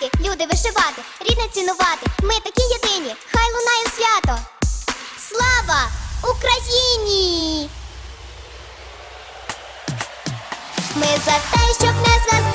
жити, люди вишивати, рідне цінувати. Ми такі єдині, хай лунає свято. Слава Україні! Ми за те, щоб не згасати